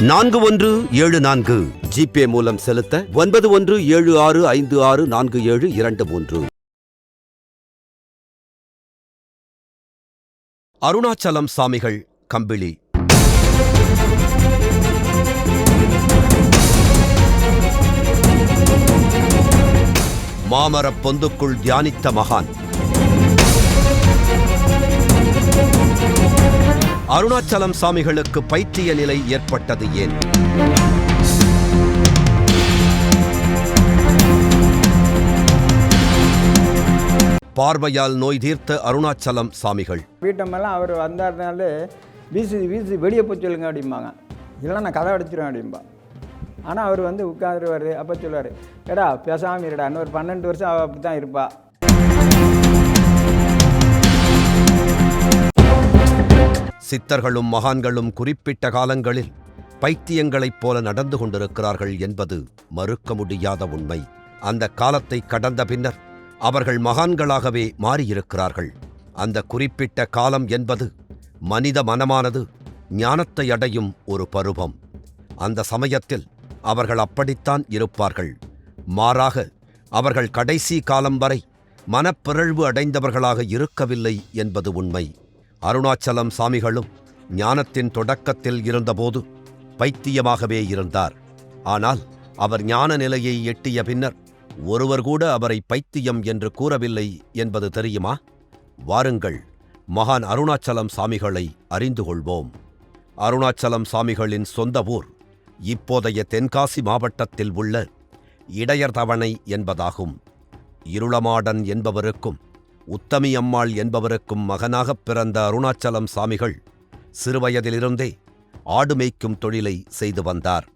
நான்கு ஒன்று ஏழு நான்கு. ஜிபே மூலம் செலுத்த ஒன்பது ஒன்று ஏழு ஆறு ஐந்து ஆறு நான்கு ஏழு இரண்டு மூன்று. அருணாச்சலம் சாமிகள் கம்பிளி. மாமரப் பொந்துக்குள் தியானித்த மகான். அருணாச்சலம் சாமிகளுக்கு பைத்திய நிலை ஏற்பட்டது ஏன்? பார்வையால் நோய் தீர்த்த அருணாச்சலம் சாமிகள். வீட்டமெல்லாம் அவர் வந்தாருனாலே வீசி வீசி வெளியே போய் சொல்லுங்க அப்படிம்பாங்க. இல்லைன்னா நான் கதை அடிச்சிருவேன் அப்படிம்பா. ஆனால் அவர் வந்து உட்காந்துருவார் அப்போ சொல்லுவார் ஏடா பேசாமல் இருடா இன்னொரு பன்னெண்டு வருஷம் அவள் அப்படி தான் இருப்பா. சித்தர்களும் மகான்களும் குறிப்பிட்ட காலங்களில் பைத்தியங்களைப் போல நடந்து கொண்டிருக்கிறார்கள் என்பது மறுக்க முடியாத உண்மை. அந்த காலத்தை கடந்த பின்னர் அவர்கள் மகான்களாகவே மாறியிருக்கிறார்கள். அந்த குறிப்பிட்ட காலம் என்பது மனித மனமானது ஞானத்தை அடையும் ஒரு பருவம். அந்த சமயத்தில் அவர்கள் அப்படித்தான் இருப்பார்கள். மாறாக அவர்கள் கடைசி காலம் வரை மனப்பிறழ்வு அடைந்தவர்களாக இருக்கவில்லை என்பது உண்மை. அருணாச்சலம் சாமிகளும் ஞானத்தின் தொடக்கத்தில் இருந்தபோது பைத்தியமாகவே இருந்தார். ஆனால் அவர் ஞான நிலையை எட்டிய பின்னர் ஒருவர் கூட அவரை பைத்தியம் என்று கூறவில்லை என்பது தெரியுமா? வாருங்கள் மகான் அருணாச்சலம் சாமிகளை அறிந்து கொள்வோம். அருணாச்சலம் சாமிகளின் சொந்த ஊர் இப்போதைய தென்காசி மாவட்டத்தில் உள்ள இடையர்தவணை என்பதாகும். இருளமாடன் என்பவருக்கும் உத்தமி அம்மாள் என்பவருக்கும் மகனாகப் பிறந்த அருணாச்சலம் சாமிகள் சிறுவயதிலிருந்தே ஆடு மேய்க்கும் தொழிலை செய்து வந்தார்.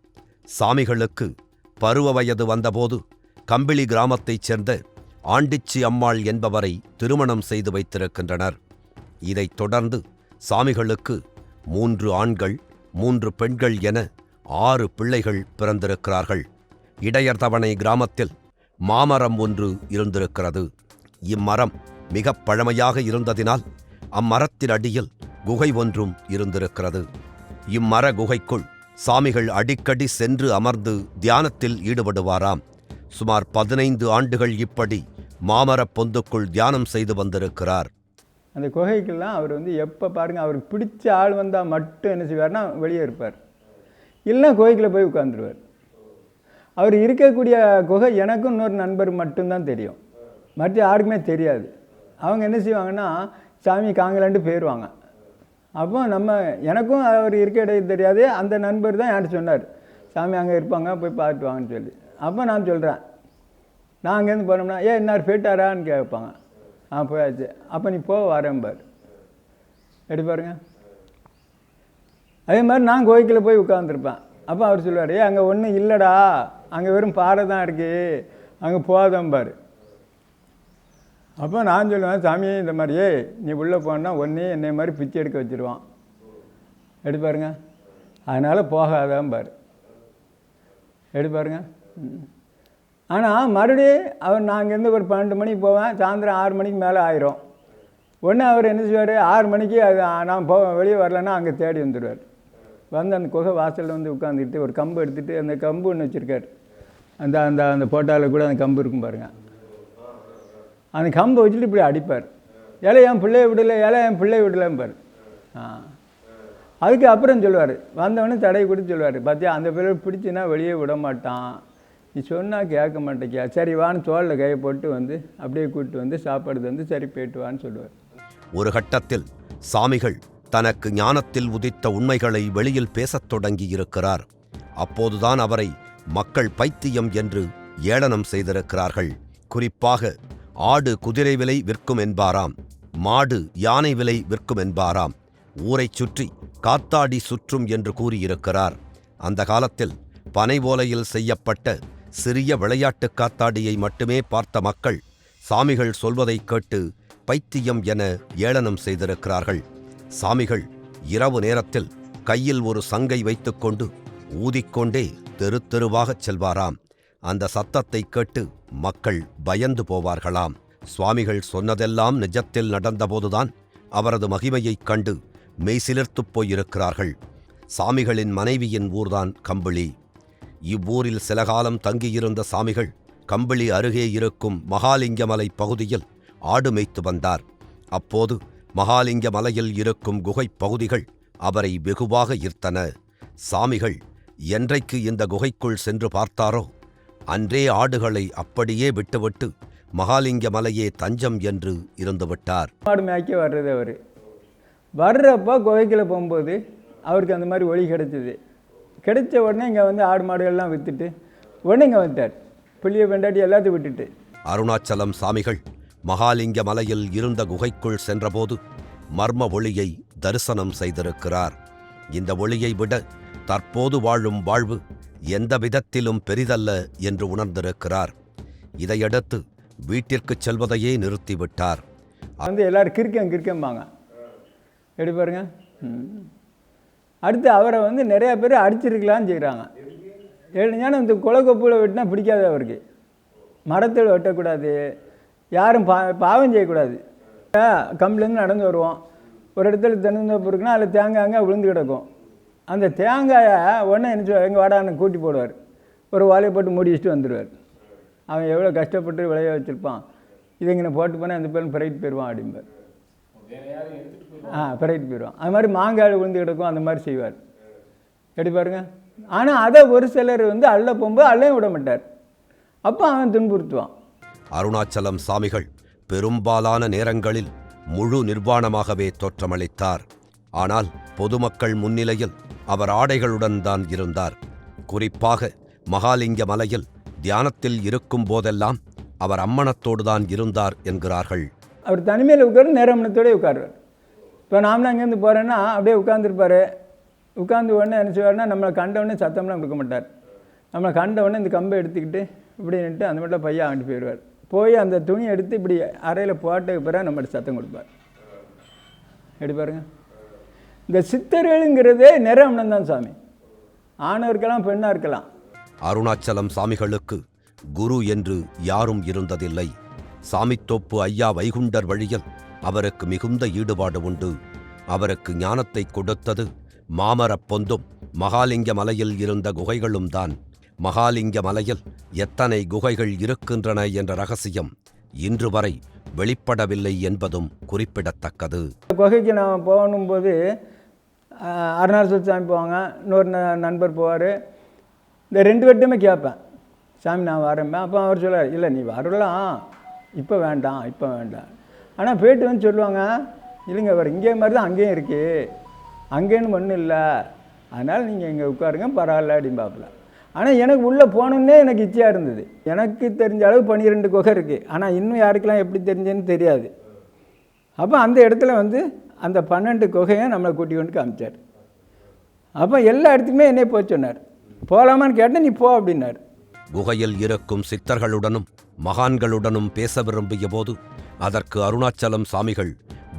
சாமிகளுக்கு பருவ வயது வந்தபோது கம்பிளி கிராமத்தைச் சேர்ந்த ஆண்டிச்சி அம்மாள் என்பவரை திருமணம் செய்து வைத்திருக்கின்றனர். இதைத் தொடர்ந்து சாமிகளுக்கு மூன்று ஆண்கள் மூன்று பெண்கள் என ஆறு பிள்ளைகள் பிறந்திருக்கிறார்கள். இடையர்தவணை கிராமத்தில் மாமரம் ஒன்று இருந்திருக்கிறது. இம்மரம் மிகப் பழமையாக இருந்ததினால் அம்மரத்தின் அடியில் குகை ஒன்றும் இருந்திருக்கிறது. இம்மர குகைக்குள் சாமிகள் அடிக்கடி சென்று அமர்ந்து தியானத்தில் ஈடுபடுவாராம். சுமார் பதினைந்து ஆண்டுகள் இப்படி மாமரப் பொந்துக்குள் தியானம் செய்து வந்திருக்கிறார். அந்த குகைக்கெல்லாம் அவர் வந்து எப்போ பாருங்கள் அவருக்கு பிடிச்ச ஆள் வந்தால் மட்டும் என்ன செய்வார்னா வெளியே இருப்பார். இல்லைன்னா குகைக்குள்ளே போய் உட்காந்துருவார் அவர் இருக்கக்கூடிய குகை எனக்கும் இன்னொரு நண்பர் மட்டும்தான் தெரியும். மற்ற யாருக்குமே தெரியாது. அவங்க என்ன செய்வாங்கன்னா சாமி காங்கலான்ட்டு போயிடுவாங்க அப்போ நம்ம எனக்கும் அவர் இருக்க இடையே தெரியாது அந்த நண்பர் தான் என்கிட்ட சொன்னார். சாமி அங்கே இருப்பாங்க போய் பார்த்துட்டு வாங்கன்னு சொல்லி அப்போ நான் சொல்கிறேன் நான் அங்கேருந்து போனோம்னா ஏ இன்னார் போயிட்டாரான்னு கேட்பாங்க. ஆ போயாச்சு. அப்போ நீ போ வரேன்பார் எப்படி பாருங்க? அதே மாதிரி நான் கோயிலில் போய் உட்காந்துருப்பேன் அப்போ அவர் சொல்லுவார் ஏ அங்கே ஒன்றும் இல்லைடா. அங்கே வெறும் பாறை தான் இருக்குது அங்கே போதம்பார் அப்போ நான் சொல்லுவேன் சாமி இந்த மாதிரி நீ உள்ளே போனால் ஒன்றே என்னை மாதிரி பிச்சை எடுக்க வச்சுருவான். எடுத்து பாருங்க. அதனால் போகாதம்பார் எப்படி பாருங்க. ஆனால் மறுபடியும் அவர் நான் இங்கேருந்து ஒரு பன்னெண்டு மணிக்கு போவேன் சாயந்தரம் ஆறு மணிக்கு மேலே ஆயிரும். ஒன்று அவர் என்ன செய்வார்? ஆறு மணிக்கு அது நான் போ வெளியே வரலன்னா அங்கே தேடி வந்துடுவார் வந்து அந்த குகை வாசலில் வந்து உட்காந்துக்கிட்டு ஒரு கம்பு எடுத்துகிட்டு அந்த கம்பு ஒன்று வச்சுருக்கார். அந்த அந்த அந்த போட்டாவில் கூட அந்த கம்பு இருக்கும் பாருங்கள் அந்த கம்பை வச்சுட்டு இப்படி அடிப்பார். ஏழை என் பிள்ளைய விடலை ஏழை என் பிள்ளைய விடலைம்பார். ஆ. அதுக்கு அப்புறம் சொல்லுவார். வந்தவொடனே தடையை கொடுத்து சொல்லுவார். பார்த்தியா அந்த பிள்ளை பிடிச்சின்னா வெளியே விட மாட்டான். நீ சொன்னால் கேட்க மாட்டேக்கியா சரி வான்னு தோளில் கையை போட்டு வந்து அப்படியே கூப்பிட்டு வந்து சாப்பாடு வந்து சரி போயிட்டு வான்னு சொல்லுவார். ஒரு கட்டத்தில் சாமிகள் தனக்கு ஞானத்தில் உதித்த உண்மைகளை வெளியில் பேசத் தொடங்கியிருக்கிறார் அப்போதுதான் அவரை மக்கள் பைத்தியம் என்று ஏளனம் செய்திருக்கிறார்கள். குறிப்பாக ஆடு குதிரை விலை விற்கும் என்பாராம். மாடு யானை விலை விற்கும் என்பாராம். ஊரைச் சுற்றி காத்தாடி சுற்றும் என்று கூறியிருக்கிறார். அந்த காலத்தில் பனை ஓலையில் செய்யப்பட்ட சிறிய விளையாட்டுக் காத்தாடியை மட்டுமே பார்த்த மக்கள் சாமிகள் சொல்வதைக் கேட்டு பைத்தியம் என ஏளனம் செய்திருக்கிறார்கள். சாமிகள் இரவு நேரத்தில் கையில் ஒரு சங்கை வைத்துக்கொண்டு ஊதிக்கொண்டே தெரு தெருவாகச் செல்வாராம். அந்த சத்தத்தைக் கேட்டு மக்கள் பயந்து போவார்களாம். சுவாமிகள் சொன்னதெல்லாம் நிஜத்தில் நடந்தபோதுதான் அவரது மகிமையைக் கண்டு மெய்சிலிர்த்துப் போயிருக்கிறார்கள். சாமிகளின் மனைவியின் ஊர்தான் கம்பளி. இவ்வூரில் சில காலம் தங்கியிருந்த சாமிகள் கம்பிளி அருகே இருக்கும் மகாலிங்கமலை பகுதியில் ஆடு மேய்த்து வந்தார். அப்போது மகாலிங்க மலையில் இருக்கும் குகைப் பகுதிகள் அவரை வெகுவாக ஈர்த்தன. சாமிகள் என்றைக்கு இந்த குகைக்குள் சென்று பார்த்தாரோ அன்றே ஆடுகளை அப்படியே விட்டுவிட்டு மகாலிங்க மலையே தஞ்சம் என்று இருந்துவிட்டார் மாடு மேய்க்க வர்றது அவர். வர்றப்போ குகைக்குள்ள போகும்போது அவருக்கு அந்த மாதிரி ஒளி கிடைச்சிது. கிடைச்ச உடனே இங்கே வந்து ஆடு மாடுகள்லாம் விற்றுட்டு உடனே இங்கே வந்துட்டார். புள்ளிய பெண்டாட்டி எல்லாத்தையும் விட்டுட்டு. அருணாச்சலம் சாமிகள் மகாலிங்க மலையில் இருந்த குகைக்குள் சென்றபோது மர்ம ஒளியை தரிசனம் செய்திருக்கிறார். இந்த ஒளியை விட தற்போது வாழும் வாழ்வு எந்த விதத்திலும் பெரிதல்ல என்று உணர்ந்திருக்கிறார். இதையடுத்து வீட்டிற்கு செல்வதையே நிறுத்திவிட்டார். வந்து எல்லாரும் கிரிக்கம் கிரிக்கம்பாங்க எப்படி பாருங்க. அடுத்து அவரை வந்து நிறையா பேர் அடிச்சிருக்கலாம்னு செய்கிறாங்க ஏன்னா இந்த குலக்கொப்புல வெட்டினா பிடிக்காது அவருக்கு. மரத்தில் வெட்டக்கூடாது. யாரும் பா பாவம் செய்யக்கூடாது. கம்புலேருந்து நடந்து வருவோம். ஒரு இடத்துல தென்னந்தோப்பு இருக்குன்னா அதில் தேங்காங்க விழுந்து கிடக்கும். அந்த தேங்காயை உடனே என்ன சொல்லுவார்? எங்கள் வாடான்னு கூட்டி போடுவார். ஒரு வாழையை போட்டு மூடி வச்சுட்டு வந்துடுவார் அவன் எவ்வளோ கஷ்டப்பட்டு விளைய வச்சுருப்பான். இதை இங்கே போட்டு போனால் அந்த பேரும் பிறகு போயிடுவான் அப்படிம்பார். ஆ பிறகு போயிடுவான். அது மாதிரி மாங்காய் விழுந்து கிடக்கும் அந்த மாதிரி செய்வார். எப்படி பாருங்க? ஆனால் அதை ஒரு சிலர் வந்து அள்ள போகும்போது அள்ளையும் விட மாட்டார். அப்போ அவன் துன்புறுத்துவான். அருணாச்சலம் சாமிகள் பெரும்பாலான நேரங்களில் முழு நிர்வாணமாகவே தோற்றமளித்தார். ஆனால் பொதுமக்கள் முன்னிலையில் அவர் ஆடைகளுடன் தான் இருந்தார். குறிப்பாக மகாலிங்க மலையில் தியானத்தில் இருக்கும் போதெல்லாம் அவர் அம்மணத்தோடு தான் இருந்தார் என்கிறார்கள். அவர் தனிமையில் உட்காரு நேரமணத்தோடய உட்காருவார். இப்போ நாமளாம் அங்கேருந்து போகிறேன்னா அப்படியே உட்காந்துருப்பார் உட்காந்து உடனே என்ன நம்மளை கண்ட உடனே சத்தம்லாம் கொடுக்க மாட்டார். நம்மளை கண்ட உடனே இந்த கம்பை எடுத்துக்கிட்டு இப்படி நின்று அந்த மட்டும் பையன் ஆண்டு போயிடுவார். போய் அந்த துணி எடுத்து இப்படி அறையில் போட்டதுக்கு பிறகு நம்மகிட்ட சத்தம் கொடுப்பார். எப்படி இந்த சித்தர்களுங்கிறதே நிறமணம் தான் சாமி. ஆணாக இருக்கலாம் பெண்ணாக இருக்கலாம் அருணாச்சலம் சாமிகளுக்கு குரு என்று யாரும் இருந்ததில்லை. சாமித்தோப்பு ஐயா வைகுண்டர் வழியில் அவருக்கு மிகுந்த ஈடுபாடு உண்டு. அவருக்கு ஞானத்தை கொடுத்தது மாமரப் பொந்தும் மகாலிங்க மலையில் இருந்த குகைகளும் தான். மகாலிங்க மலையில் எத்தனை குகைகள் இருக்கின்றன என்ற ரகசியம் இன்று வரை வெளிப்படவில்லை என்பதும் குறிப்பிடத்தக்கது. குகைக்கு நான் போகணும்போது அருணாச்சல சாமி போவாங்க இன்னொரு ந- நண்பர் போவார். இந்த ரெண்டு பேர்ட்டுமே கேட்பேன். சாமி நான் வரேன் அப்போ அவர் சொல்லுவார் இல்லை நீ வரலாம். இப்போ வேண்டாம் இப்போ வேண்டாம். ஆனால் போயிட்டு வந்து சொல்லுவாங்க இல்லைங்க அவர் இங்கே மாதிரி தான் அங்கேயும் இருக்குது அங்கேன்னு ஒன்றும் இல்லை. அதனால் நீங்கள் இங்கே உட்காருங்க பரவாயில்ல அப்படின்னு பார்ப்பலாம் ஆனால் எனக்கு உள்ளே போகணுன்னே எனக்கு இச்சையாக இருந்தது. எனக்கு தெரிஞ்ச அளவு பன்னிரெண்டு குகை இருக்குது ஆனால் இன்னும் யாருக்கெல்லாம் எப்படி தெரிஞ்சதுன்னு தெரியாது. அப்போ அந்த இடத்துல வந்து அந்த பன்னெண்டு குகையை நம்மளை கூட்டி கொண்டு காமிச்சார். அப்போ எல்லா இடத்துக்குமே என்னை போய் சொன்னார். போகலாமான்னு கேட்டேன் நீ போ அப்படின்னார். குகையில் இருக்கும் சித்தர்களுடனும் மகான்களுடனும் பேச விரும்பிய போது அதற்கு அருணாச்சலம் சாமிகள்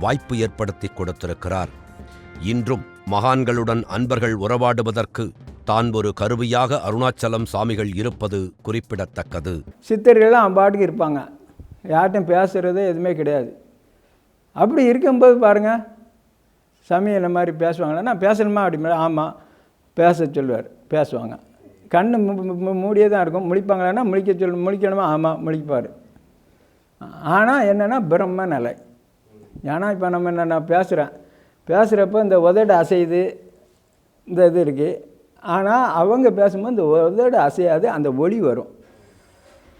வாய்ப்பு ஏற்படுத்தி கொடுத்திருக்கிறார். இன்றும் மகான்களுடன் அன்பர்கள் உறவாடுவதற்கு தான் ஒரு கருவியாக அருணாச்சலம் சாமிகள் இருப்பது குறிப்பிடத்தக்கது. சித்தர்கள்லாம் பாட்டுக்கு இருப்பாங்க. யார்கிட்டையும் பேசுகிறது எதுவுமே கிடையாது. அப்படி இருக்கும்போது பாருங்கள் சாமி இந்த மாதிரி பேசுவாங்களா நான் பேசணுமா அப்படி ஆமாம் பேச சொல்லுவார் பேசுவாங்க. கண்ணு மு- மூடியே தான் இருக்கும். முழிப்பாங்களான்னா முழிக்க சொல் முழிக்கணுமா? ஆமாம் முழிப்பார். ஆனால் என்னென்னா பிரம்ம நிலை. ஏன்னா இப்போ நம்ம என்ன நான் பேசுகிறேன் பேசுகிறப்ப இந்த உதடு அசையுது இந்த இது இருக்குது ஆனால் அவங்க பேசும்போது இந்த உதடு அசையாது அந்த ஒளி வரும்.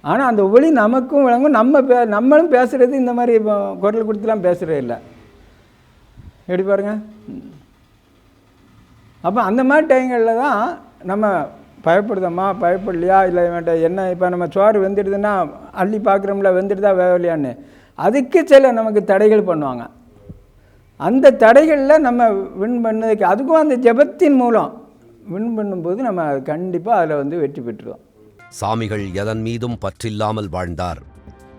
ஆனால் அந்த ஒளி நமக்கும் விளங்கும். நம்ம பே நம்மளும் பேசுகிறது இந்த மாதிரி இப்போ குரல் கொடுத்துலாம் பேசுகிறது இல்லை. எப்படி பாருங்க? அப்போ அந்த மாதிரி டைங்களில் தான் நம்ம பயப்படுதோமா? பயப்படலையா? இல்லை வேண்டாம் என்ன இப்போ நம்ம சோறு வெந்துடுதுன்னா அள்ளி பார்க்குறோம்ல வெந்துடுதா வேவலையான்னு. அதுக்கு சில நமக்கு தடைகள் பண்ணுவாங்க. அந்த தடைகளில் நம்ம வின் பண்ணதுக்கு அதுக்கும் அந்த ஜெபத்தின் மூலம் வின் பண்ணும்போது நம்ம கண்டிப்பாக அதில் வந்து வெற்றி பெற்றுருவோம். சாமிகள் எதன் மீதும் பற்றில்லாமல் வாழ்ந்தார்.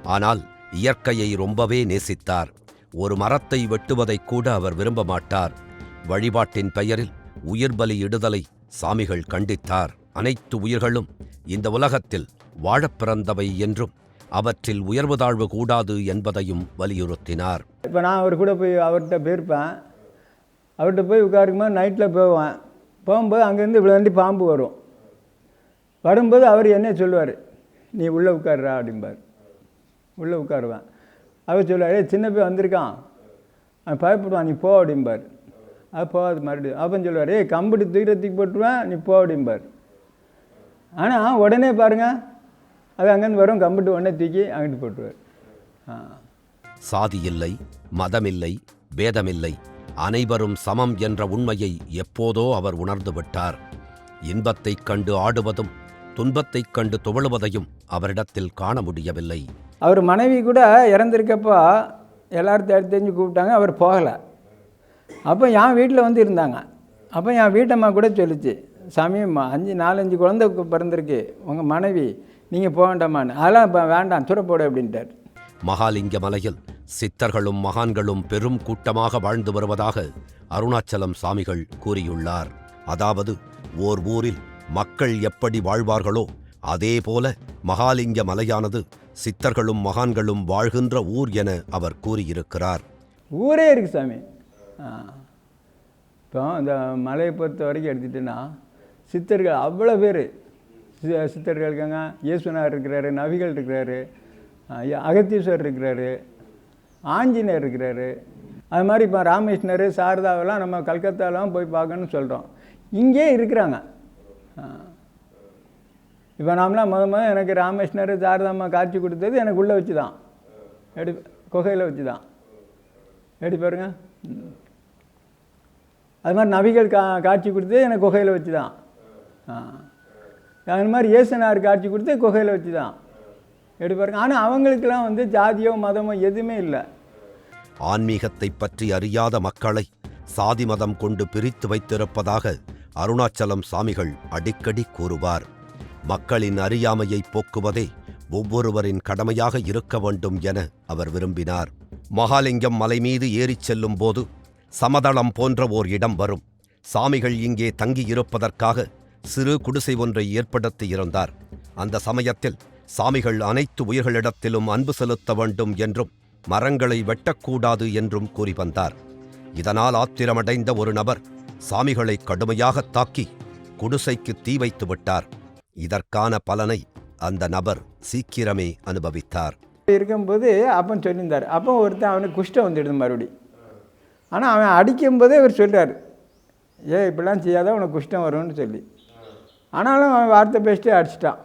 ஆனால் இயற்கையை ரொம்பவே நேசித்தார். ஒரு மரத்தை வெட்டுவதைக் கூட அவர் விரும்ப மாட்டார். வழிபாட்டின் பெயரில் உயிர் பலி இடுதலை சாமிகள் கண்டித்தார். அனைத்து உயிர்களும் இந்த உலகத்தில் வாழப் பிறந்தவை என்றும் அவற்றில் உயர்வு தாழ்வு கூடாது என்பதையும் வலியுறுத்தினார். இப்போ நான் அவர் கூட போய் அவர்கிட்ட போயிருப்பேன். அவர்கிட்ட போய் உட்காருக்கும்போது நைட்டில் போவேன். போகும்போது அங்கேருந்து விழுந்தாண்டி பாம்பு வரும். வரும்போது அவர் என்ன சொல்லுவார் நீ உள்ளே உட்காருறா அப்படிம்பார். உள்ளே உட்காருவேன். அவர் சொல்லுவார் ஏ சின்ன பையன் வந்திருக்கான். அவன் பயப்படுவான் நீ போ அப்படிம்பார். அது போகாது மறுபடியும் அப்போ சொல்லுவார் ஏ கம்பெடி தூக்கிறதுக்கு போட்டுருவேன் நீ போ அப்படிம்பார். ஆனால் உடனே பாருங்கள் அது அங்கேருந்து வரும் கம்பிட்டு உடனே தூக்கி அங்கிட்டு போட்டுருவார். சாதி இல்லை மதமில்லை பேதமில்லை அனைவரும் சமம் என்ற உண்மையை எப்போதோ அவர் உணர்ந்து விட்டார் இன்பத்தைக் கண்டு ஆடுவதும் துன்பத்தைக் கண்டு துவழுவதையும் அவரிடத்தில் காண முடியவில்லை. அவர் மனைவி கூட இறந்துருக்கப்போ எல்லாரும் தேடி தெரிஞ்சு கூப்பிட்டாங்க அவர் போகலை. அப்போ என் வீட்டில் வந்து இருந்தாங்க. அப்போ என் வீட்டம்மா கூட சொல்லிச்சு சாமி ம- அஞ்சு நாலஞ்சு குழந்தை பிறந்திருக்கு. உங்கள் மனைவி நீங்கள் போக வேண்டாமான்னு. அதெல்லாம் இப்போ வேண்டாம் துறை போடு அப்படின்ட்டார். மகாலிங்க மலையில் சித்தர்களும் மகான்களும் பெரும் கூட்டமாக வாழ்ந்து வருவதாக அருணாச்சலம் சாமிகள் கூறியுள்ளார். அதாவது ஓர் ஊரில் மக்கள் எப்படி வாழ்வார்களோ அதேபோல மகாலிங்க மலையானது சித்தர்களும் மகான்களும் வாழ்கின்ற ஊர் என அவர் கூறியிருக்கிறார். ஊரே இருக்கு சாமி. இப்போ இந்த மலையை பொறுத்த வரைக்கும் எடுத்துட்டேன்னா சித்தர்கள் அவ்வளோ பேர். சித்தர்கள் இருக்காங்க இயேசுனார் இருக்கிறாரு நவிகள் இருக்கிறாரு அகத்தீஸ்வர் அகத்தீஸ்வரர் இருக்கிறாரு ஆஞ்சநேயர் இருக்கிறாரு. அது மாதிரி இப்போ ராமகிருஷ்ணர் சாரதாவெல்லாம் நம்ம கல்கத்தாலாம் போய் பார்க்கணும்னு சொல்கிறோம் இங்கே இருக்கிறாங்க. இப்போ நாமலாம் முத முத எனக்கு ராமகிருஷ்ணர் சாரதாம்மா காட்சி கொடுத்தது எனக்கு உள்ளே வச்சு தான் எடு குகையில் வச்சு தான் எப்படி பாருங்க. அது மாதிரி நபிகள் கா காட்சி கொடுத்தது எனக்கு குகையில் வச்சு தான் அது மாதிரி இயேசுனார் காட்சி கொடுத்து குகையில் வச்சு தான் எப்படி பாருங்க. ஆனால் அவங்களுக்கெல்லாம் வந்து ஜாதியோ மதமோ எதுவுமே இல்லை. ஆன்மீகத்தைப் பற்றி அறியாத மக்களை சாதி மதம் கொண்டு பிரித்து வைத்திருப்பதாக அருணாச்சலம் சாமிகள் அடிக்கடி கூறுவார். மக்களின் அறியாமையை போக்குவதே ஒவ்வொருவரின் கடமையாக இருக்க வேண்டும் என அவர் விரும்பினார். மகாலிங்கம் மலை மீது ஏறிச் செல்லும் போது சமதளம் போன்ற ஓர் இடம் வரும். சாமிகள் இங்கே தங்கியிருப்பதற்காக சிறு குடிசை ஒன்றை ஏற்படுத்தியிருந்தார். அந்த சமயத்தில் சாமிகள் அனைத்து உயிர்களிடத்திலும் அன்பு செலுத்த வேண்டும் என்றும் மரங்களை வெட்டக்கூடாது என்றும் கூறி வந்தார். இதனால் ஆத்திரமடைந்த ஒரு நபர் சாமிகளை கடுமையாக தாக்கி குடிசைக்கு தீ வைத்து விட்டார். இதற்கான பலனை அந்த நபர் சீக்கிரமே அனுபவித்தார். இருக்கும்போது அப்பன் சொல்லியிருந்தார். அப்போ ஒருத்தன் அவனுக்கு குஷ்டம் வந்துடுது மறுபடி. ஆனால் அவன் அடிக்கும்போதே இவர் சொல்கிறார் ஏ இப்படிலாம் செய்யாத உனக்கு குஷ்டம் வரும்னு சொல்லி. ஆனாலும் அவன் வார்த்தை பேசிட்டு அடிச்சிட்டான்.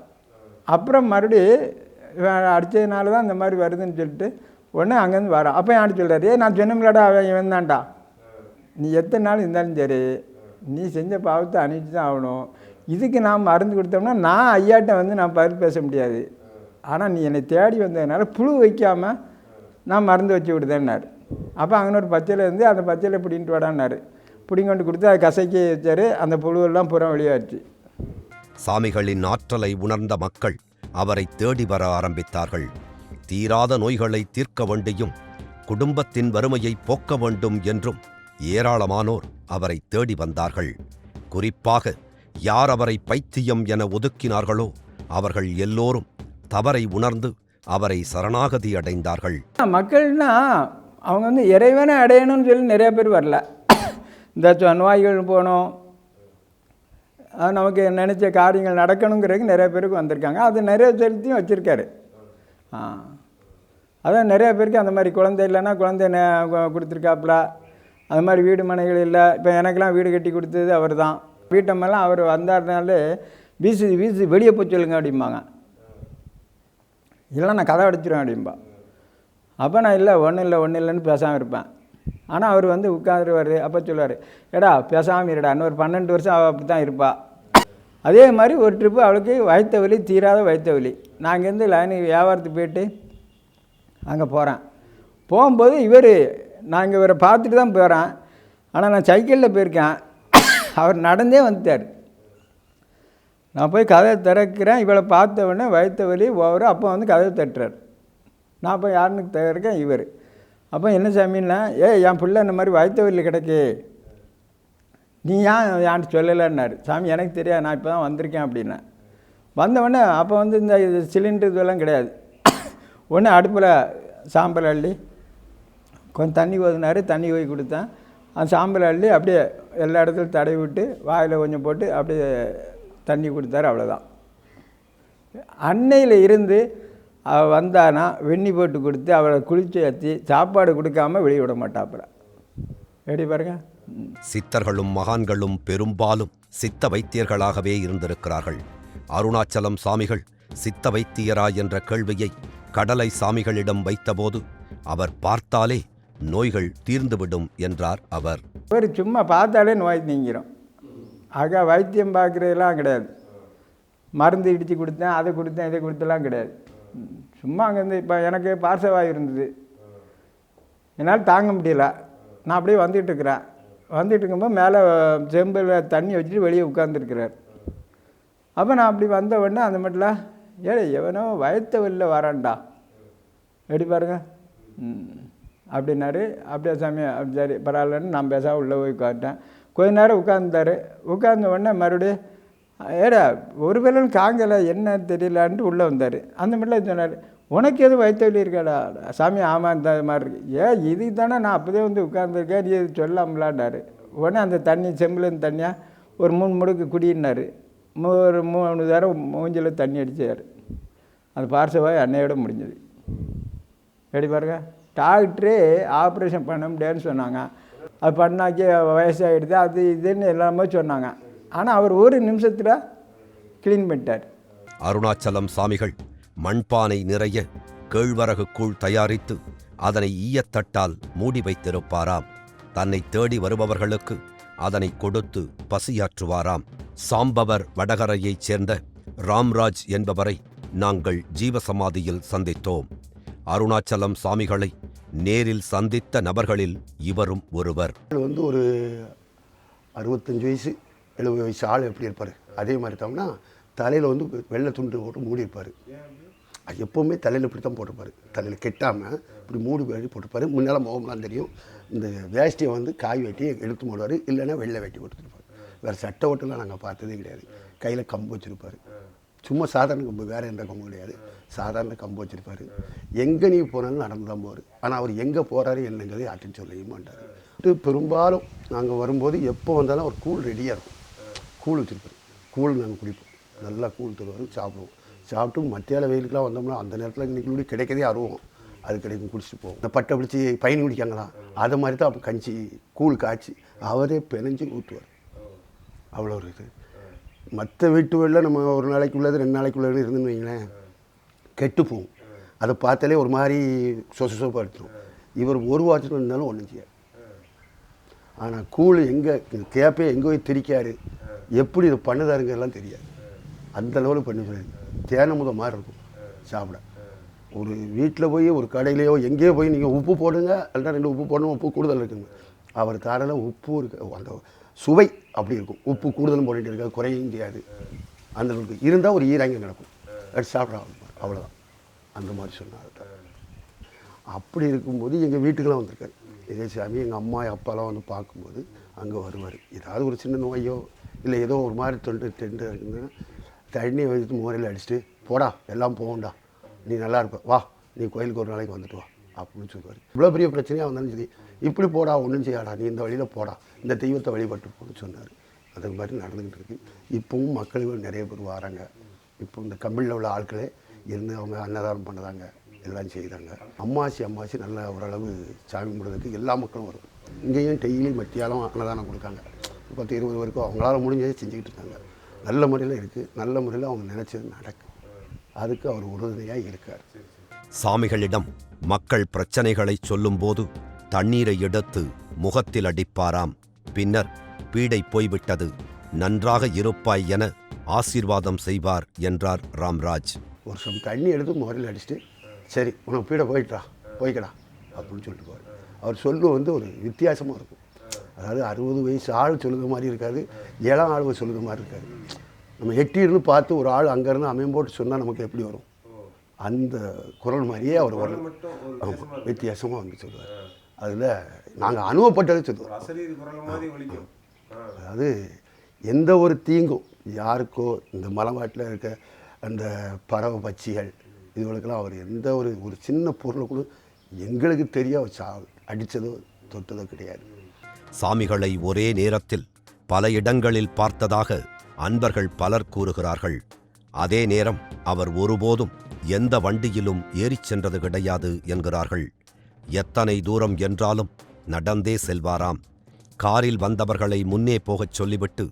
அப்புறம் மறுபடி இவன் அடித்ததுனால தான் இந்த மாதிரி வருதுன்னு சொல்லிட்டு உடனே அங்கேருந்து வர அப்போ என் அடி சொல்கிறார் ஏ நான் சொன்னோம்லடா அவன் இவன் தான்டா. நீ எத்தனை நாள் இருந்தாலும் சரி நீ செஞ்ச பாவத்தை அணிச்சு தான் ஆகணும். இதுக்கு நான் மருந்து கொடுத்தோம்னா நான் ஐயாட்ட வந்து நான் பதில் பேச முடியாது. ஆனால் நீ என்னை தேடி வந்ததுனால புழு வைக்காமல் நான் மருந்து வச்சு விடுதேன்னார். அப்போ அங்கே ஒரு பச்சையில் இருந்து அந்த பச்சையில் பிடிங்கிட்டு வாடான்னாரு. பிடிங்கொண்டு கொடுத்து அதை கசைக்க வச்சார். அந்த புழுவெல்லாம் புறம் வெளியாச்சு சாமிகளின் ஆற்றலை உணர்ந்த மக்கள் அவரை தேடி வர ஆரம்பித்தார்கள். தீராத நோய்களை தீர்க்க வேண்டியும் குடும்பத்தின் வறுமையை போக்க வேண்டும் என்றும் ஏராளமானோர் அவரை தேடி வந்தார்கள். குறிப்பாக யார் அவரை பைத்தியம் என ஒதுக்கினார்களோ அவர்கள் எல்லோரும் தவறை உணர்ந்து அவரை சரணாகதி அடைந்தார்கள். மக்கள்னா அவங்க வந்து இறைவனை அடையணும்னு சொல்லி நிறைய பேர் வரல. இந்த சொ- நோய்கள் போகணும் நமக்கு நினச்ச காரியங்கள் நடக்கணுங்கிறதுக்கு நிறைய பேருக்கு வந்திருக்காங்க. அது நிறைய செலுத்தியும் வச்சுருக்காரு. ஆ. அதான் நிறையா பேருக்கு அந்த மாதிரி குழந்தை இல்லைன்னா குழந்தை கொடுத்துருக்காப்புல. அது மாதிரி வீடு மனைகள் இல்லை. இப்போ எனக்கெல்லாம் வீடு கட்டி கொடுத்தது அவர் தான் வீட்டம்மெல்லாம் அவர் வந்தாருனாலே வீசு வீசு வெளியே போய் சொல்லுங்க அப்படிம்பாங்க. இல்லை நான் கதை அடிச்சிருவேன் அப்படிம்பா. அப்போ நான் இல்லை ஒன்றும் இல்லை ஒன்றும் இல்லைன்னு பேசாமல் இருப்பேன். ஆனால் அவர் வந்து உட்காந்துருவார் அப்போ சொல்லுவார் எடா பேசாமல் இருடா இன்னொரு பன்னெண்டு வருஷம் அவள் அப்படி தான் இருப்பா. அதே மாதிரி ஒரு ட்ரிப்பு அவளுக்கு வயிற்று வலி தீராத வயிற்று வலி. நான் இங்கேருந்து லைனுக்கு வியாபாரத்துக்கு போயிட்டு அங்கே போகிறேன் போகும்போது இவர் நான் இங்கே இவரை பார்த்துட்டு தான் போகிறேன் ஆனால் நான் சைக்கிளில் போயிருக்கேன். அவர் நடந்தே வந்துட்டார். நான் போய் கதவை திறக்கிறேன். இவளை பார்த்த உடனே வயிற்று வலி ஓவர். அப்போ வந்து கதவை தட்டுறார். நான் போய் யாருன்னு திறக்கேன் இவர். அப்போ என்ன சாமின்னா ஏ என் பிள்ளை இந்த மாதிரி வயிற்று வலி கிடக்கு. நீ ஏன் ஏன்ட்டு சொல்லலைன்னாரு. சாமி எனக்கு தெரியாது. நான் இப்போ தான் வந்திருக்கேன் அப்படின்னேன் வந்தவொடனே அப்போ வந்து இந்த சிலிண்டர் இதெல்லாம் கிடையாது. ஒன்று அடுப்பில் சாம்பல் அள்ளி கொஞ்சம் தண்ணி ஊதினாரு தண்ணி ஊதி கொடுத்தேன். அந்த சாம்பல் அள்ளி அப்படியே எல்லா இடத்துலையும் தடவி விட்டு வாயில் கொஞ்சம் போட்டு அப்படியே தண்ணி கொடுத்தாரு அவ்வளோதான் அன்னையில் இருந்து அவள் வந்தானா வெண்ணி போட்டு கொடுத்து அவளை குளிச்சு ஏற்றி சாப்பாடு கொடுக்காம வெளியே விட மாட்டாப்புல. எப்படி பாருங்க? சித்தர்களும் மகான்களும் பெரும்பாலும் சித்த வைத்தியர்களாகவே இருந்திருக்கிறார்கள். அருணாச்சலம் சாமிகள் சித்த வைத்தியரா என்ற கேள்வியை கடலை சாமிகளிடம் வைத்தபோது அவர் பார்த்தாலே நோய்கள் தீர்ந்துவிடும் என்றார் அவர். ஒரு சும்மா பார்த்தாலே நோய் நீங்கிறோம் ஆக வைத்தியம் பார்க்குறதெல்லாம் கிடையாது. மருந்து இடித்து கொடுத்தேன் அதை கொடுத்தேன் இதை கொடுத்தலாம் கிடையாது. சும்மா அங்கேருந்து இப்போ எனக்கு பார்சவாய் இருந்தது. என்னால் தாங்க முடியல. நான் அப்படியே வந்துட்டுருக்குறேன் வந்துட்டு இருக்கும்போது மேலே செம்பில் தண்ணி வச்சுட்டு வெளியே உட்காந்துருக்கிறார் அப்போ நான் அப்படி வந்த உடனே அந்த மட்டும் ஏழை எவனோ வயத்த வெளில வரான்டா. எப்படி பாருங்க? ம். அப்படின்னாரு. அப்படியே சாமி அப்படி சரி பரவாயில்லன்னு நான் பேசாம உள்ளே போய் உட்காந்துட்டேன் கொஞ்ச நேரம் உட்காந்துட்டாரு உட்கார்ந்த உடனே மறுபடியும் ஏடா ஒரு வேலையும் காங்கலை என்ன தெரியலான்ட்டு உள்ளே வந்தார். அந்த மட்டும் சொன்னார். உனக்கு எதுவும் வயிற்று வலி இருக்காடா? சாமி ஆமாம் இந்த மாதிரி இருக்கு. ஏன் இதுக்கு தானே நான் அப்போதே வந்து உட்காந்துருக்கேன் நீ இது சொல்லாமலாண்டாரு. உடனே அந்த தண்ணி செம்பிலேருந்து தண்ணியாக ஒரு மூணு முடுக்கு குடினாரு ஒரு மூணு தரம் மூஞ்சில் தண்ணி அடித்தார் அந்த பார்சவாய் அன்னையோட முடிஞ்சது. எப்படி பாருங்க? டாக்டரே ஆப்ரேஷன் பண்ண முடியாதுன்னு சொன்னாங்க. அது பண்ணாக்கி வயசாகிடுது அது இதுன்னு எல்லாமே சொன்னாங்க. ஆனால் அவர் ஒரு நிமிஷத்தில் க்ளீன் பண்ணிட்டார். அருணாச்சலம் சாமிகள் மண்பானை நிறைய கேழ்வரகு கூழ் தயாரித்து அதனை ஈயத்தட்டால் மூடி வைத்திருப்பாராம். தன்னை தேடி வருபவர்களுக்கு அதனை கொடுத்து பசியாற்றுவாராம். சாம்பவர் வடகரையைச் சேர்ந்த ராம்ராஜ் என்பவரை நாங்கள் ஜீவசமாதியில் சந்தித்தோம். அருணாச்சலம் சாமிகளை நேரில் சந்தித்த நபர்களில் இவரும் ஒருவர். வந்து ஒரு அறுபத்தஞ்சு வயசு எழுபது வயசு ஆள் எப்படி இருப்பார்? அதே மாதிரி தம்னா தலையில் வந்து வெள்ளை துண்டு போட்டு மூடி இருப்பார் அது எப்போவுமே தலையில் இப்படி தான் போட்டிருப்பார். தலையில் கெட்டாமல் இப்படி மூடு வேட்டி போட்டுப்பார் முன்னால் முகம்லாம் தெரியும். இந்த வேஷ்டியை வந்து காய் வெட்டி எடுத்து மூடுவார். இல்லைன்னா வெள்ளை வெட்டி கொடுத்துருப்பார். வேறு சட்டை ஓட்டெல்லாம் நாங்கள் பார்த்ததே கிடையாது. கையில் கம்பு வச்சுருப்பார். சும்மா சாதாரண கம்பு வேறு எந்த கம்பும் கிடையாது. சாதாரண கம்பு வச்சுருப்பாரு. எங்கே நீ போனாலும் நடந்து தான் போவார். ஆனால் அவர் எங்கே போகிறாரு என்னங்கிறது யார்ட்டும் சொல்லவே மாட்டார். இது பெரும்பாலும் நாங்கள் வரும்போது எப்போ வந்தாலும் அவர் கூழ் ரெடியாக இருக்கும். கூழ் வச்சுருப்பார். கூழ் நாங்கள் குடிப்போம். நல்லா கூழ் தருவார் சாப்பிடுவோம். சாப்பிட்டு மத்தியால வெயிலுக்குலாம் வந்தோம்னா அந்த நேரத்தில் இன்னைக்கு கிடைக்கதே அருவோம். அது கிடைக்கும் குடிச்சிட்டு போவோம். இந்த பட்டை பிடிச்சி பயணி குடிக்காங்களா? அது மாதிரி தான் அப்போ கஞ்சி கூழ் காய்ச்சி அவரே பிணைஞ்சு ஊற்றுவார் அவ்வளோ ஒரு இது. மற்ற வீட்டு நம்ம ஒரு நாளைக்கு உள்ளது ரெண்டு நாளைக்கு உள்ளது இருந்துன்னு வைங்களேன் கெட்டு போகும். அதை பார்த்தாலே ஒரு மாதிரி சொச சொப்பாக எடுத்துரும். இவர் ஒரு வாட்சம் இருந்தாலும் ஒன்றும் செய்யாது. ஆனால் கூழ் எங்கே கேப்பே எங்கே போய் திரிக்காரு எப்படி இதை பண்ணுதாருங்கிறலாம் தெரியாது. அந்த லெவலில் பண்ணி சொல்லியிருக்கு தேனமுத மாதிரி இருக்கும். சாப்பிட. ஒரு வீட்டில் போய் ஒரு கடையிலையோ எங்கேயோ போய் நீங்கள் உப்பு போடுங்க. இல்லைன்னா ரெண்டு உப்பு போடணும் உப்பு கூடுதல் இருக்குங்க. அவர் தாராள உப்பு இருக்கு. அந்த சுவை அப்படி இருக்கும். உப்பு கூடுதலும் போட்டுட்டு இருக்காது குறையும் செய்யாது. அந்த அளவுக்கு இருந்தால் ஒரு ஈராங்கம் நடக்கும். எடுத்து சாப்பிட்றாங்க அவ்வளோதான் அந்த மாதிரி சொன்னார் அப்படி இருக்கும்போது எங்கள் வீட்டுக்கெலாம் வந்திருக்காரு. இதே சாமி எங்கள் அம்மா அப்பாலாம் வந்து பார்க்கும்போது அங்கே வருவார். ஏதாவது ஒரு சின்ன நோயோ இல்லை ஏதோ ஒரு மாதிரி தொண்டு டெண்டு இருக்குதுன்னா தண்ணியை வச்சுட்டு முறையில் அடிச்சுட்டு போடா எல்லாம் போகண்டா நீ நல்லா இருப்ப வா நீ கோயிலுக்கு ஒரு நாளைக்கு வந்துட்டு வா அப்படின்னு சொல்லுவார் இவ்வளோ பெரிய பிரச்சனையாக வந்தாலும் சரி இப்படி போடா ஒன்றும் செய்யாடா நீ இந்த வழியில் போடா இந்த தெய்வத்தை வழிபட்டு போன்னு சொன்னார். அது மாதிரி நடந்துக்கிட்டு இருக்கு. இப்போவும் மக்கள் நிறைய பேர் வராங்க. இப்போ இந்த கம்பெனியில் உள்ள ஆட்களே இருந்து அவங்க அன்னதானம் பண்ணுறாங்க எல்லாம் செய்கிறாங்க. அம்மாசி அம்மாசி நல்ல ஓரளவு சாமி கும்பிட்றதுக்கு எல்லா மக்களும் வரும். இங்கேயும் டெய்லி மத்தியாலம் அன்னதானம் கொடுக்காங்க. பத்து இருபது வரைக்கும் அவங்களால முடிஞ்சதை செஞ்சுக்கிட்டு இருக்காங்க. நல்ல முறையில் இருக்குது நல்ல முறையில் அவங்க நினச்சது நடக்கும் அதுக்கு அவர் உறுதுணையாக இருக்கார். சாமிகளிடம் மக்கள் பிரச்சனைகளை சொல்லும்போது தண்ணீரை எடுத்து முகத்தில் அடிப்பாராம். பின்னர் பீடை போய்விட்டது. நன்றாக இருப்பாய் என ஆசீர்வாதம் செய்வார் என்றார் ராம்ராஜ். ஒரு சம் தண்ணி எடுத்து முறையில் அடிச்சுட்டு சரி உனக்கு பீட போயிட்டா போய்க்கடா அப்படின்னு சொல்லிட்டு போவார். அவர் சொல்லு வந்து ஒரு வித்தியாசமாக இருக்கும். அதாவது அறுபது வயசு ஆள் சொல்லுற மாதிரி இருக்காது இளம் ஆள் சொல்லுற மாதிரி இருக்காது. நம்ம எட்டி இருந்து பார்த்து ஒரு ஆள் அங்கேருந்து அமையம் போட்டு சொன்னால் நமக்கு எப்படி வரும்? அந்த குரல் மாதிரியே அவர் வரணும் ஆமாம் வித்தியாசமாக வந்து சொல்லுவார். அதில் நாங்கள் அனுபவப்பட்டதை சொல்லுவோம். அசரீரி குரல் மாதிரி ஒலிக்கும். ஆ. அதாவது எந்த ஒரு தீங்கும் யாருக்கோ இந்த மலைவாட்டில் இருக்க அந்த பறவை பட்சிகள் இதுகளுக்கெல்லாம் அவர் எந்த ஒரு ஒரு சின்ன பொருளை கூட எங்களுக்கு தெரிய அவர் சா அடித்ததோ தொட்டதோ கிடையாது. சாமிகளை ஒரே நேரத்தில் பல இடங்களில் பார்த்ததாக அன்பர்கள் பலர் கூறுகிறார்கள் அதே நேரம் அவர் ஒருபோதும் எந்த வண்டியிலும் ஏறிச் சென்றது கிடையாது என்கிறார்கள். எத்தனை தூரம் என்றாலும் நடந்தே செல்வாராம். காரில் வந்தவர்களை முன்னே போகச் சொல்லிவிட்டு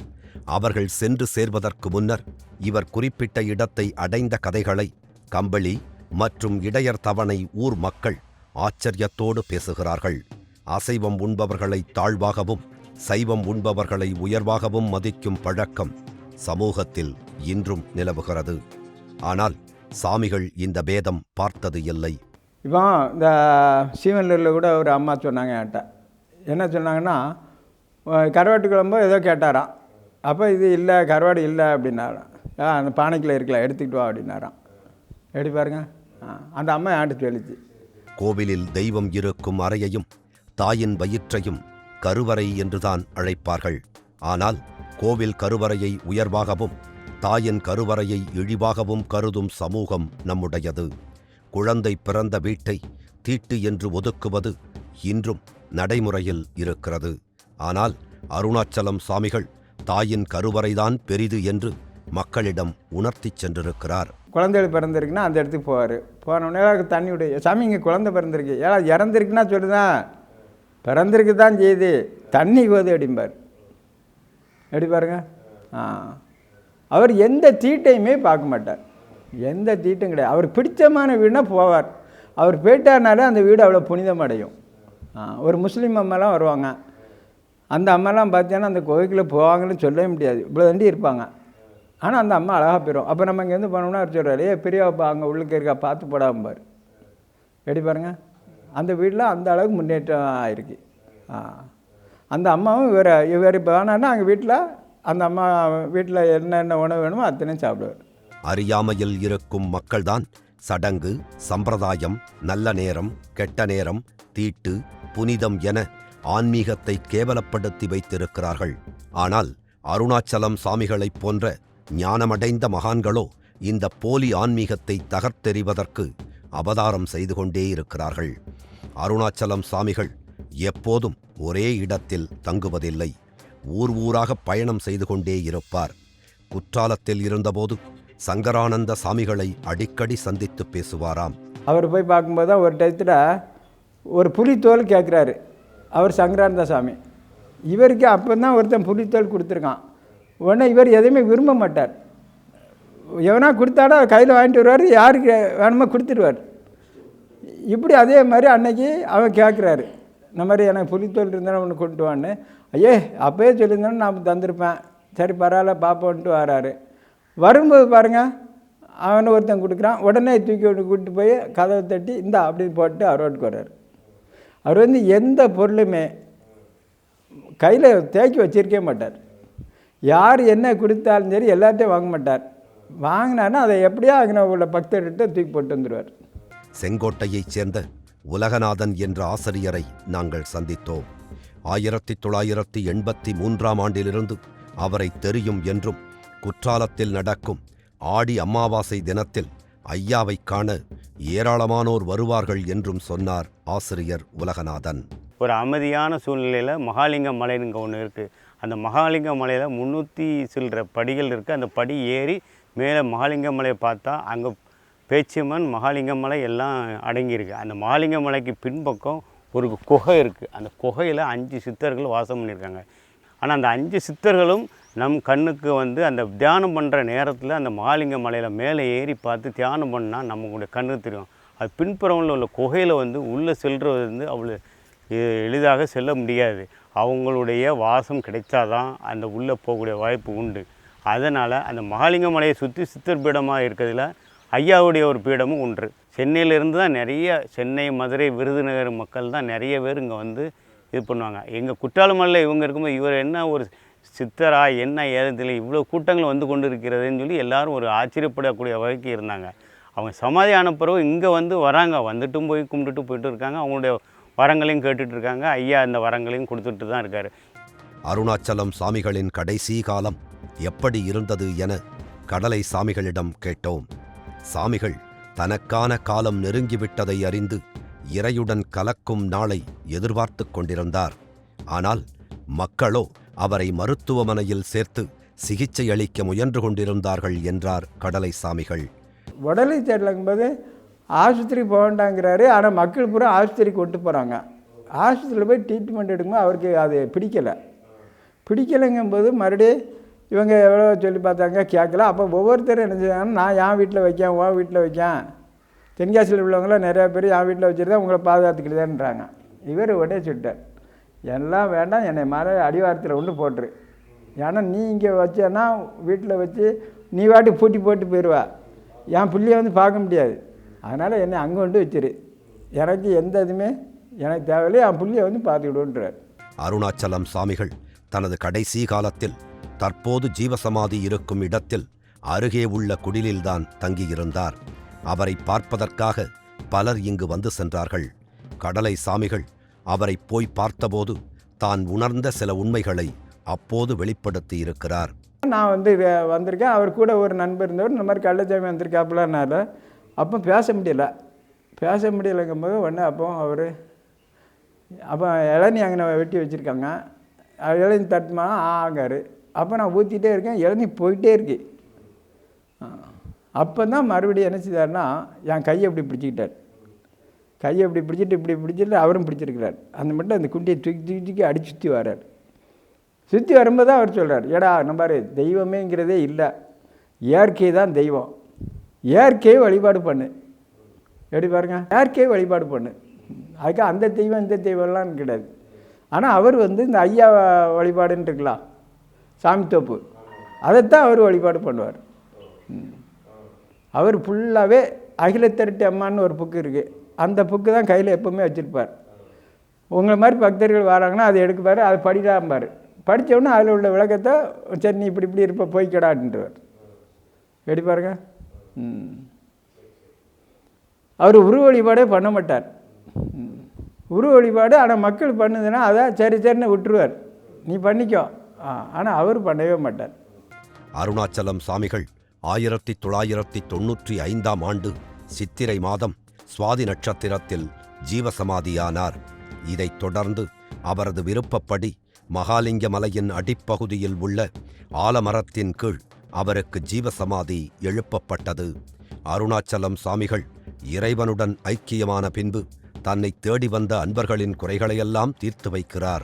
அவர்கள் சென்று சேர்வதற்கு முன்னர் இவர் குறிப்பிட்ட இடத்தை அடைந்த கதைகளை கம்பளி மற்றும் இடையர் தவணை ஊர் மக்கள் ஆச்சரியத்தோடு பேசுகிறார்கள். அசைவம் உண்பவர்களை தாழ்வாகவும் சைவம் உண்பவர்களை உயர்வாகவும் மதிக்கும் பழக்கம் சமூகத்தில் இன்றும் நிலவுகிறது. ஆனால் சாமிகள் இந்த பேதம் பார்த்தது இல்லை. இப்போ இந்த சீவனூரில் கூட ஒரு அம்மா சொன்னாங்க என்கிட்ட. என்ன சொன்னாங்கன்னா கருவாட்டு குழம்பு ஏதோ கேட்டாராம். அப்போ இது இல்லை கருவாடு இல்லை அப்படின்னாராம். ஆ அந்த பானைக்குள்ள இருக்கலாம் எடுத்துக்கிட்டு வா அப்படின்னாராம். எப்படி பாருங்க? அந்த அம்மா என்கிட்ட சொல்லிச்சு. கோவிலில் தெய்வம் இருக்கும் அறையையும் தாயின் வயிற்றையும் கருவறை என்றுதான் அழைப்பார்கள். ஆனால் கோவில் கருவறையை உயர்வாகவும் தாயின் கருவறையை இழிவாகவும் கருதும் சமூகம் நம்முடையது. குழந்தை பிறந்த வீட்டை தீட்டு என்று ஒதுக்குவது இன்றும் நடைமுறையில் இருக்கிறது. ஆனால் அருணாச்சலம் சாமிகள் தாயின் கருவறைதான் பெரிது என்று மக்களிடம் உணர்த்திச் சென்றிருக்கிறார். குழந்தைகள் பிறந்திருக்குன்னா அந்த இடத்துக்கு போவார். போனோடனே அதுக்கு தண்ணி சாமி இங்கே குழந்தை பிறந்திருக்கு. ஏன்னா இறந்துருக்குன்னா சொல்லுதான் பிறந்திருக்கு தான் செய்து தண்ணி போகுது அப்படிம்பார். எப்படி பாருங்க? ஆ. அவர் எந்த தீட்டையுமே பார்க்க மாட்டார். எந்த தீட்டும் கிடையாது. அவருக்கு பிடித்தமான வீடுனா போவார். அவர் போயிட்டார்னாலே அந்த வீடு அவ்வளோ புனிதம் அடையும் ஒரு முஸ்லீம் அம்மாலாம் வருவாங்க. அந்த அம்மாலாம் பார்த்தீங்கன்னா அந்த கோயிலுக்குள்ளே போவாங்கன்னு சொல்லவே முடியாது. இவ்வளோ தண்டி இருப்பாங்க. ஆனால் அந்த அம்மா அழகாக போயிடும் அப்போ நம்ம இங்கேருந்து போனோம்னா அவர் சொல்கிறார் ஏ பெரியவாப்பா அங்கே உள்ளுக்கு இருக்கா பார்த்து போடாம்பார். எப்படி பாருங்க? அந்த வீட்டில் அந்த அளவுக்கு முன்னேற்றம் ஆயிருக்கு. ஆ. அந்த அம்மாவும் இவர் இவர் இப்போ வேணான்னா அங்கே வீட்டில் அந்த அம்மா வீட்டில் என்னென்ன உணவு வேணுமோ அத்தனையும் சாப்பிடுவார். அறியாமையில் இருக்கும் மக்கள்தான் சடங்கு சம்பிரதாயம் நல்ல நேரம் கெட்ட நேரம் தீட்டு புனிதம் என ஆன்மீகத்தை கேவலப்படுத்தி வைத்திருக்கிறார்கள். ஆனால் அருணாச்சலம் சாமிகளைப் போன்ற ஞானமடைந்த மகான்களோ இந்த போலி ஆன்மீகத்தை தகர்த்தெறிவதற்கு அவதாரம் செய்து கொண்டே இருக்கிறார்கள். அருணாச்சலம் சாமிகள் எப்போதும் ஒரே இடத்தில் தங்குவதில்லை. ஊர் ஊராக பயணம் செய்து கொண்டே இருப்பார். குற்றாலத்தில் இருந்தபோது சங்கரானந்த சாமிகளை அடிக்கடி சந்தித்து பேசுவாராம். அவர் போய் பார்க்கும்போது தான் ஒரு டயத்தில் ஒரு புலித்தோல் கேட்குறாரு. அவர் சங்கரானந்த சாமி. இவருக்கு அப்போ தான் ஒருத்தன் புலித்தோல் கொடுத்துருக்கான். உடனே இவர் எதையுமே விரும்ப மாட்டார். எவனா கொடுத்தாடா கையில் வாங்கிட்டு வருவார் யாருக்கு வேணுமோ கொடுத்துருவார். இப்படி அதே மாதிரி அன்னைக்கு அவன் கேட்குறாரு. இந்த மாதிரி எனக்கு புலித்தோல் இருந்தாலும் ஒன்று கொண்டு வான்னு. ஐயே அப்போயே சொல்லியிருந்தேன்னு நான் தந்திருப்பேன். சரி பரவாயில்ல பார்ப்போன்ட்டு வராரு. வரும்போது பாருங்க அவனை ஒருத்தன் கொடுக்குறான். உடனே தூக்கி விட்டு கூப்பிட்டு போய் கதவை தட்டி இந்தா அப்படின்னு போட்டு அவர் ரோட்டுக்கு வர்றாரு. அவர் வந்து எந்த பொருளுமே கையில் தேக்கி வச்சிருக்கவே மாட்டார். யார் என்ன கொடுத்தாலும் சரி எல்லாத்தையும் வாங்க மாட்டார். வாங்கினாருன்னா அதை எப்படியோ அங்கே உள்ள பக்தர்கிட்ட தூக்கி போட்டு வந்துடுவார் செங்கோட்டையைச் சேர்ந்த உலகநாதன் என்ற ஆசிரியரை நாங்கள் சந்தித்தோம். ஆயிரத்தி தொள்ளாயிரத்தி எண்பத்தி மூன்றாம் ஆண்டிலிருந்து அவரை தெரியும் என்றும் குற்றாலத்தில் நடக்கும் ஆடி அமாவாசை தினத்தில் ஐயாவை காண ஏராளமானோர் வருவார்கள் என்றும் சொன்னார் ஆசிரியர் உலகநாதன். ஒரு அமைதியான சூழ்நிலையில் மகாலிங்க மலைங்க ஒன்று இருக்குது அந்த மகாலிங்க மலையில் முந்நூற்றி சில்லற படிகள் இருக்குது அந்த படி ஏறி மேலே மகாலிங்க மலையை பார்த்தா அங்கே பேச்சியம்மன் மகாலிங்க மலை எல்லாம் அடங்கியிருக்கு. அந்த மகாலிங்க மலைக்கு பின்பக்கம் ஒரு குகை இருக்குது அந்த குகையில் அஞ்சு சித்தர்கள் வாசம் பண்ணியிருக்காங்க. ஆனால் அந்த அஞ்சு சித்தர்களும் நம் கண்ணுக்கு வந்து அந்த தியானம் பண்ணுற நேரத்தில் அந்த மகாலிங்க மலையில் மேலே ஏறி பார்த்து தியானம் பண்ணால் நம்மளுடைய கண்ணுக்கு தெரியும். அது பின்புறங்களில் உள்ள குகையில் வந்து உள்ளே செல்வது வந்து அவ்வளோ எளிதாக செல்ல முடியாது. அவங்களுடைய வாசம் கிடைச்சாதான் அந்த உள்ளே போகக்கூடிய வாய்ப்பு உண்டு. அதனால் அந்த மகாலிங்க மலையை சுற்றி சித்தர் பீடமாக இருக்கிறதுல ஐயாவுடைய ஒரு பீடமும் ஒன்று. சென்னையிலேருந்து தான் நிறைய சென்னை மதுரை விருதுநகர் மக்கள் தான் நிறைய பேர் இங்கே வந்து இது பண்ணுவாங்க. எங்கள் குற்றாலமல்ல இவங்க இருக்கும்போது இவர் என்ன ஒரு சித்தரா என்ன ஏதத்தில் இவ்வளோ கூட்டங்கள் வந்து கொண்டு இருக்கிறதுன்னு சொல்லி எல்லாரும் ஒரு ஆச்சரியப்படக்கூடிய வகைக்கு இருந்தாங்க. அவங்க சமாதி அனுப்புகிறவங்க இங்கே வந்து வராங்க. வந்துட்டும் போய் கும்பிட்டுட்டு போயிட்டு இருக்காங்க. அவங்களுடைய வரங்களையும் கேட்டுட்டு இருக்காங்க. ஐயா அந்த வரங்களையும் கொடுத்துட்டு தான் இருக்காரு. அருணாச்சலம் சாமிகளின் கடைசி காலம் எப்படி இருந்தது என கடலை சாமிகளிடம் கேட்டோம். சாமிகள் தனக்கான காலம் நெருங்கிவிட்டதை அறிந்து இறையுடன் கலக்கும் நாளை எதிர்பார்த்து கொண்டிருந்தார். ஆனால் மக்களோ அவரை மருத்துவமனையில் சேர்த்து சிகிச்சை அளிக்க முயன்று கொண்டிருந்தார்கள் என்றார் கடலை சாமிகள். உடலை சரியில்லைங்கும்போது ஆஸ்பத்திரி போக வேண்டாங்கிறாரு. ஆனால் மக்கள் பூரா ஆஸ்பத்திரிக்கு கொண்டு போகிறாங்க ஆஸ்பத்திரியில் போய் ட்ரீட்மெண்ட் எடுக்கும்போது அவருக்கு அது பிடிக்கலை. பிடிக்கலைங்கும்போது மறுபடியும் இவங்க எவ்வளோ சொல்லி பார்த்தாங்க? கேட்கல. அப்போ ஒவ்வொருத்தரும் என்ன செய்வாங்கன்னா நான் என் வீட்டில் வைக்கேன் உன் வீட்டில் வைக்கேன். தென்காசியில் உள்ளவங்களாம் நிறையா பேர் என் வீட்டில் வச்சுருந்தா உங்களை பாதுகாத்துக்கிட்டுதான்றாங்க. இவர் உடனே சொல்லிட்டார் எல்லாம் வேண்டாம் என்னை மர அடிவாரத்தில் ஒன்று போட்டுரு. ஏன்னா நீ இங்கே வச்சேன்னா வீட்டில் வச்சு நீ வாட்டி பூட்டி போட்டு போயிடுவா. என் பிள்ளைய வந்து பார்க்க முடியாது. அதனால் என்னை அங்கே கொண்டு வச்சிரு. எனக்கு எந்த இதுவுமே எனக்கு தேவையில்லை. என் பிள்ளைய வந்து பார்த்துக்கிடுன்றார். அருணாச்சலம் சாமிகள் தனது கடைசி காலத்தில் தற்போது ஜீவசமாதி இருக்கும் இடத்தில் அருகே உள்ள குடிலில்தான் தங்கியிருந்தார். அவரை பார்ப்பதற்காக பலர் இங்கு வந்து சென்றார்கள். கடலை சாமிகள் அவரை போய் பார்த்தபோது தான் உணர்ந்த சில உண்மைகளை அப்போது வெளிப்படுத்தி இருக்கிறார் நான் வந்து வே- வந்திருக்கேன். அவர் கூட ஒரு நண்பர் இருந்தவர் இந்த மாதிரி கள்ளச்சாமி வந்திருக்காப்புலனால அப்போ பேச முடியல. பேச முடியலைங்கும்போது உடனே அப்போ அவர் அப்போ இளநி அங்கே வெட்டி வச்சுருக்காங்க. இளநி தட்டுமா? ஆங்காரு. அப்போ நான் ஊற்றிட்டே இருக்கேன் இளநீ போயிட்டே இருக்கு. அப்போ தான் மறுபடியும் என்ன செய்தாருன்னா என் கையை இப்படி பிடிச்சிக்கிட்டார். கையை இப்படி பிடிச்சிட்டு இப்படி பிடிச்சிட்டு அவரும் பிடிச்சிருக்கிறார். அந்த மட்டும் அந்த குண்டியை தூக்கி தூக்கி தூக்கி அடிச்சு சுற்றி வர்றார். சுற்றி வரும்போது தான் அவர் சொல்கிறார் ஏடா நம்ம தெய்வமேங்கிறதே இல்லை. இயற்கை தான் தெய்வம். இயற்கையை வழிபாடு பண்ணு. எப்படி பாருங்க? இயற்கையை வழிபாடு பண்ணு. அதுக்கு அந்த தெய்வம் இந்த தெய்வம்லாம் கிடையாது. ஆனால் அவர் வந்து இந்த ஐயா வழிபாடுன்னு இருக்கலாம். சாமி தோப்பு. அதைத்தான் அவர் வழிபாடு பண்ணுவார். அவர் ஃபுல்லாகவே அகிலத்திரட்டி அம்மான்னு ஒரு புக்கு இருக்குது அந்த புக்கு தான் கையில் எப்போவுமே வச்சுருப்பார். உங்களை மாதிரி பக்தர்கள் வராங்கன்னா அதை எடுக்குப்பார் அதை படிதாம்பார் படித்தோடனே அதில் உள்ள விளக்கத்தை சரி நீ இப்படி இப்படி இருப்ப போய்க்கடான்ட்டுவார் எப்படி பாருங்க. ம். அவர் உருவ வழிபாடே பண்ண மாட்டார். ம். உருவ வழிபாடு ஆனால் மக்கள் பண்ணுதுன்னா அதை சரி சரின்னு விட்டுருவார். நீ பண்ணிக்கோ. ஆனால் அவர் பண்ணவே மாட்டார். அருணாச்சலம் சாமிகள் ஆயிரத்தி தொள்ளாயிரத்தி தொன்னூற்றி ஐந்தாம் ஆண்டு சித்திரை மாதம் சுவாதி நட்சத்திரத்தில் ஜீவசமாதியானார். இதைத் தொடர்ந்து அவரது விருப்பப்படி மகாலிங்க மலையின் அடிப்பகுதியில் உள்ள ஆலமரத்தின் கீழ் அவருக்கு ஜீவசமாதி எழுப்பப்பட்டது. அருணாச்சலம் சாமிகள் இறைவனுடன் ஐக்கியமான பின்பு தன்னை தேடி வந்த அன்பர்களின் குறைகளையெல்லாம் தீர்த்து வைக்கிறார்.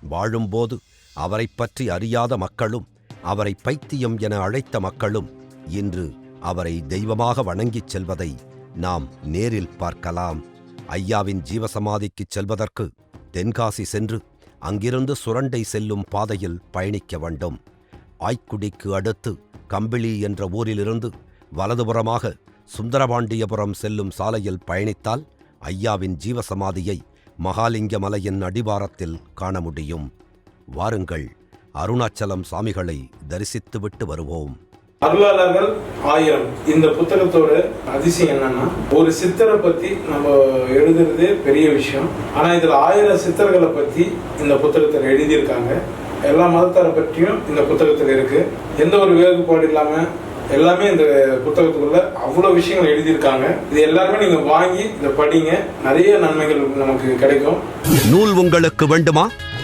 வாழும்போது அவரைப் பற்றி அறியாத மக்களும் அவரை பைத்தியம் என அழைத்த மக்களும் இன்று அவரை தெய்வமாக வணங்கிச் செல்வதை நாம் நேரில் பார்க்கலாம். ஐயாவின் ஜீவசமாதிக்குச் செல்வதற்கு தென்காசி சென்று அங்கிருந்து சுரண்டை செல்லும் பாதையில் பயணிக்க வேண்டும். ஆய்க்குடிக்கு அடுத்து கம்பிளி என்ற ஊரிலிருந்து வலதுபுறமாக சுந்தரபாண்டியபுரம் செல்லும் சாலையில் பயணித்தால் ஐயாவின் ஜீவசமாதியை மகாலிங்க மலையின் அடிவாரத்தில் காண முடியும். வாருங்கள். அருணாச்சலம் சாமிகளை தரிசித்துவிட்டு வருவோம். அருளாளர்கள் ஆயிரம். இந்த புத்தகத்தோட அதிசயம் என்னன்னா ஒரு சித்தரை பத்தி நம்ம எழுதுறதே பெரிய விஷயம். ஆனா இதுல ஆயிரம் சித்தர்களை பத்தி இந்த புத்தகத்துல எழுதியிருக்காங்க. எல்லா மதத்தாரை பற்றியும் இந்த புத்தகத்துல இருக்கு. எந்த ஒரு வேறுபாடு இல்லாம எல்லாமே இந்த புத்தகத்துக்குள்ள அவ்வளவு விஷயங்கள் எழுதியிருக்காங்க. இது எல்லாருமே நீங்க வாங்கி இதை படிங்க. நிறைய நன்மைகள் நமக்கு கிடைக்கும். நூல் உங்களுக்கு வேண்டுமா?